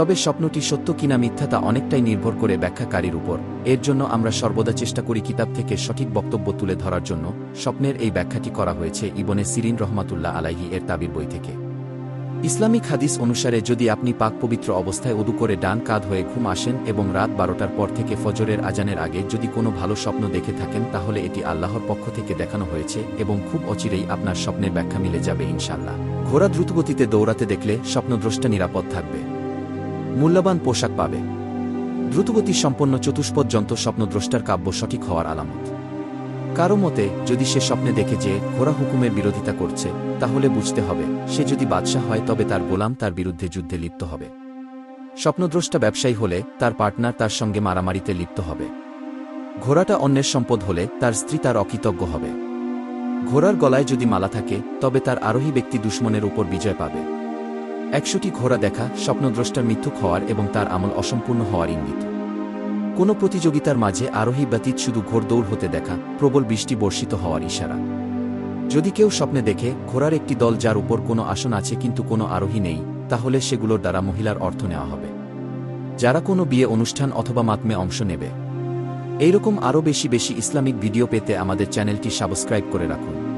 তবে স্বপ্নটি সত্য কিনা মিথ্যা তা অনেকটাই নির্ভর করে ব্যাখ্যাকারীর উপর। এর জন্য আমরা সর্বদা চেষ্টা করি কিতাব থেকে সঠিক বক্তব্য তুলে ধরার জন্য স্বপ্নের এই ব্যাখ্যাটি করা হয়েছে ইবনে সিরিন রহমাতুল্লাহ আলাহি এর তাবির বই থেকে। ইসলামিক হাদিস অনুসারে যদি আপনি পাক পবিত্র অবস্থায় উদু করে ডান কাঁধ হয়ে ঘুম আসেন এবং রাত বারোটার পর থেকে ফজরের আজানের আগে যদি কোনো ভালো স্বপ্ন দেখে থাকেন, তাহলে এটি আল্লাহর পক্ষ থেকে দেখানো হয়েছে এবং খুব অচিরেই আপনার স্বপ্নের ব্যাখ্যা মিলে যাবে ইনশাল্লাহ ঘোড়া দ্রুতগতিতে দৌড়াতে দেখলে স্বপ্নদ্রষ্টা নিরাপদ থাকবে। মূল্যবান পোশাক পাবে। দ্রুতগতি সম্পন্ন চতুষ্পদ যন্ত্র স্বপ্নদ্রষ্টার কাব্য সঠিক হওয়ার আলামত। কারও মতে, যদি সে স্বপ্নে দেখে যে ঘোড়া হুকুমের বিরোধিতা করছে, তাহলে বুঝতে হবে, সে যদি বাদশাহ হয়, তবে তার গোলাম তার বিরুদ্ধে যুদ্ধে লিপ্ত হবে। স্বপ্নদ্রষ্টা ব্যবসায়ী হলে, তার পার্টনার তার সঙ্গে মারামারিতে লিপ্ত হবে। ঘোড়াটা অন্যের সম্পদ হলে, তার স্ত্রী তার অকৃতজ্ঞ হবে। ঘোড়ার গলায় যদি মালা থাকে, তবে তার আরোহী ব্যক্তি দুশ্মনের উপর বিজয় পাবে। একশোটি ঘোড়া দেখা, স্বপ্নদ্রষ্টার মিথ্যুক হওয়ার এবং তার আমল অসম্পূর্ণ হওয়ার ইঙ্গিত। কোনো প্রতিযোগিতার মাঝে আরোহী ব্যতীত শুধু ঘোড়দৌড় হতে দেখা, প্রবল বৃষ্টি বর্ষিত হওয়ার ইশারা। যদি কেউ স্বপ্নে দেখে, ঘোড়ার একটি দল যার উপর কোনো আসন আছে কিন্তু কোনো আরোহী নেই, তাহলে সেগুলোর দ্বারা মহিলার অর্থ নেওয়া হবে। যারা কোনো বিয়ে অনুষ্ঠান অথবা মাতমে অংশ নেবে। এইরকম আরও বেশি বেশি ইসলামিক ভিডিও পেতে আমাদের চ্যানেলটি সাবস্ক্রাইব করে রাখুন।